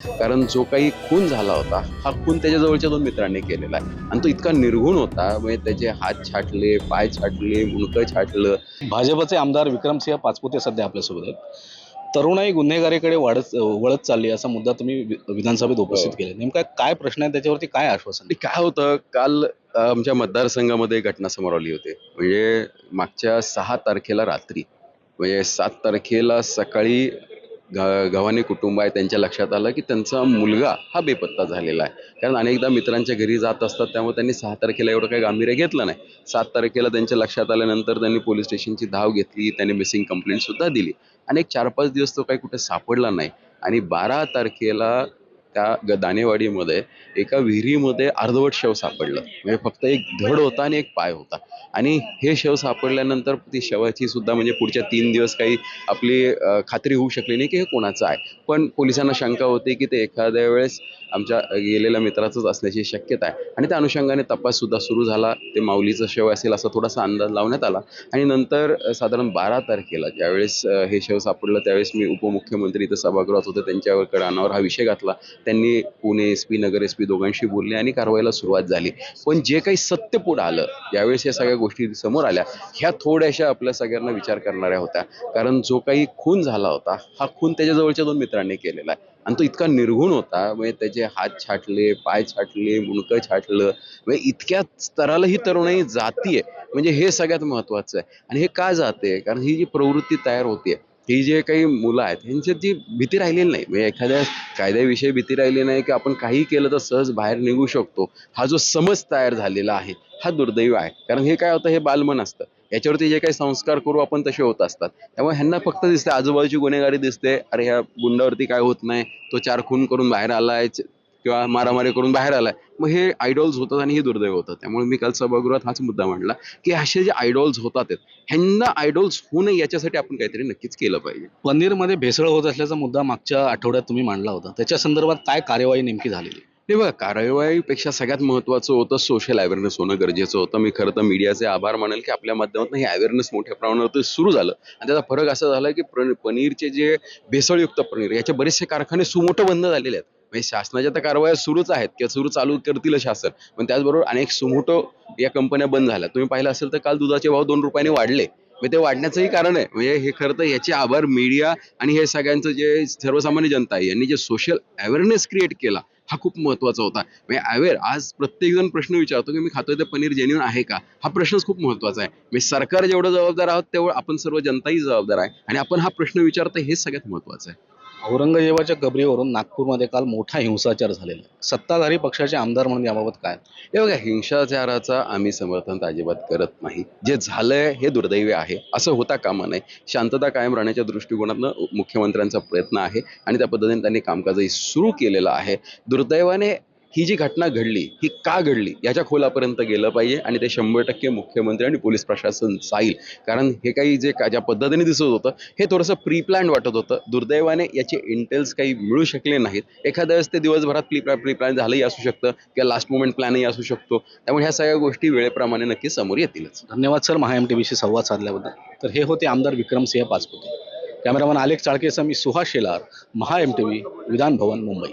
कारण जो काही खून झाला होता हा खून त्याच्या जवळच्या दोन मित्रांनी केलेला आहे. आणि तो इतका निर्घुण होता म्हणजे त्याचे हात छाटले पाय छाटले मुंडकं छाटलं. भाजपचे आमदार विक्रमसिंह पाचपुते सध्या आपल्यासोबत आहेत. तरुणाई गुन्हेगारीकडे वाढत वळत चालली असा मुद्दा तुम्ही विधानसभेत उपस्थित हो. केला. नेमका काय प्रश्न आहे? त्याच्यावरती काय आश्वासन काय होतं काल आमच्या मतदारसंघामध्ये घटना समोर आली होती. म्हणजे मागच्या सहा तारखेला रात्री म्हणजे सात तारखेला सकाळी ग- गव्हाणे कुटुंब आहे त्यांच्या लक्षात आलं की त्यांचा मुलगा हा बेपत्ता झालेला आहे. कारण अनेकदा मित्रांच्या घरी जात असतात त्यामुळे त्यांनी सहा तारखेला एवढं काही गांभीर्य घेतलं नाही. सात तारखेला त्यांच्या लक्षात आल्यानंतर त्यांनी पोलीस स्टेशनची धाव घेतली त्यांनी मिसिंग कंप्लेंटसुद्धा दिली. आणि एक चार पाच दिवस तो काही कुठे सापडला नाही. आणि बारा तारखेला त्या ग दानेवाडीमध्ये एका विहिरीमध्ये अर्धवट शव सापडलं. म्हणजे फक्त एक धड होता आणि एक पाय होता. आणि हे शव सापडल्यानंतर ती शवाची सुद्धा म्हणजे पुढच्या तीन दिवस काही आपली खात्री होऊ शकली नाही की हे कोणाचं आहे. पण पोलिसांना शंका होती की ते एखाद्या वेळेस आमच्या गेलेल्या मित्राचंच असण्याची शक्यता आहे. आणि त्या अनुषंगाने तपास सुद्धा सुरू झाला. ते माऊलीचं शव असेल असा थोडासा अंदाज लावण्यात आला. आणि नंतर साधारण बारा तारखेला ज्यावेळेस हे शव सापडलं त्यावेळेस मी उपमुख्यमंत्री इथं सभागृहात होते. त्यांच्यावर अनावर हा विषय घातला. त्यांनी Pune S P Nagar S P दोघांशी बोलले आणि कारवाईला सुरुवात झाली. पण जे काही सत्य पुढं आलं यावेळेस या सगळ्या गोष्टी समोर आल्या ह्या थोड्याशा आपल्या सगळ्यांना विचार करणाऱ्या होत्या. कारण जो काही खून झाला होता हा खून त्याच्या जवळच्या दोन मित्रांनी केलेला आहे. आणि तो इतका निर्घुण होता म्हणजे त्याचे हात छाटले पाय छाटले मुंडकं छाटलं म्हणजे इतक्या स्तराला ही तरुणाई जातीये. म्हणजे हे सगळ्यात महत्वाचं आहे. आणि हे का जाते? कारण ही जी प्रवृत्ती तयार होते ही जे काही मुलं आहेत ह्यांच्यात जी भीती राहिलेली नाही. म्हणजे एखाद्या कायद्याविषयी भीती राहिली नाही की आपण काही केलं तर सहज बाहेर निघू शकतो. हा जो समज तयार झालेला आहे हा दुर्दैव आहे. कारण हे काय होतं हे बालमन असतं. याच्यावरती जे काही संस्कार करू आपण तसे होत असतात. त्यामुळे ह्यांना फक्त दिसते आजूबाजूची गुन्हेगारी दिसते. अरे ह्या गुंडावरती काय होत नाही? तो चार खून करून बाहेर आलाय. किंवा मारामारी करून बाहेर आलाय. मग हे आयडॉल्स होतात आणि हे दुर्दैव होतं त्यामुळे मी काल सभागृहात हाच मुद्दा मांडला की असे जे आयडॉल्स होतात ह्यांना आयडॉल्स होऊ नये याच्यासाठी आपण काहीतरी नक्कीच केलं पाहिजे. पनीरमध्ये भेसळ होत असल्याचा मुद्दा मागच्या आठवड्यात तुम्ही मांडला होता. त्याच्या संदर्भात काय कार्यवाही नेमकी झालेली? हे बघा कारवाईपेक्षा सगळ्यात महत्त्वाचं होतं सोशल अवेअरनेस होणं गरजेचं होतं. मी खरं तर मीडियाचे आभार मानेल की आपल्या माध्यमातून हे अवेअरनेस मोठ्या प्रमाणावर सुरू झालं. आणि त्याचा फरक असा झाला की पनीरचे जे भेसळयुक्त पनीर याचे बरेचसे कारखाने सुमोठं बंद झालेले आहेत. म्हणजे शासनाच्या तर कारवाया सुरूच आहेत किंवा सुरू चालू करतील शासन. पण त्याचबरोबर अनेक सुमोटो या कंपन्या बंद झाल्या. तुम्ही पाहिलं असेल तर काल दुधाचे भाव दोन रुपयांनी वाढले. म्हणजे ते वाढण्याचंही कारण आहे. म्हणजे हे खरं तर याचे आभार मीडिया आणि हे सगळ्यांचं जे सर्वसामान्य जनता आहे यांनी जे सोशल अवेअरनेस क्रिएट केला हा खूप महत्त्वाचा होता. म्हणजे अवेअर आज प्रत्येकजण प्रश्न विचारतो की मी खातोय ते पनीर जेन्युन आहे का? हा प्रश्नच खूप महत्त्वाचा आहे. म्हणजे सरकार जेवढं जबाबदार आहोत तेवढं आपण सर्व जनताही जबाबदार आहे. आणि आपण हा प्रश्न विचारतो हेच सगळ्यात महत्वाचं आहे. औरंगजेबाच्या कबरीवरून नागपूरमध्ये काल मोठा हिंसाचार झालेला आहे. सत्ताधारी पक्षाचे आमदार म्हणून याबाबत काय? हे बघा हिंसाचाराचा आम्ही समर्थन अजिबात करत नाही. जे झालंय हे दुर्दैवी आहे. असं होता कामा नाही शांतता कायम राहण्याच्या दृष्टिकोनातनं मुख्यमंत्र्यांचा प्रयत्न आहे आणि त्या पद्धतीने त्यांनी कामकाजही सुरू केलेलं आहे. दुर्दैवाने ही जी घटना घडली ही का घडली याच्या खोलापर्यंत गेलं पाहिजे आणि ते शंभर टक्के मुख्यमंत्री आणि पोलीस प्रशासन जाईल कारण हे काही जे का- ज्या पद्धतीने दिसत होतं हे थोडंसं प्री प्लॅन वाटत होतं. दुर्दैवाने याचे इंटेल्स काही मिळू शकले नाहीत. एखाद्या वेळेस ते दिवसभरात प्री प्री प्लॅन झालंही असू शकतं किंवा लास्ट मोमेंट प्लॅनही असू शकतो. त्यामुळे ह्या सगळ्या गोष्टी वेळेप्रमाणे नक्की समोर येतीलच. धन्यवाद सर महा एम टी व्हीशी संवाद साधल्याबद्दल. तर हे होते आमदार विक्रमसिंह पाचपुते. कॅमेरामन आलेख चाळकेसह मी Suhas Shelar Maha M T V Vidhan Bhavan Mumbai.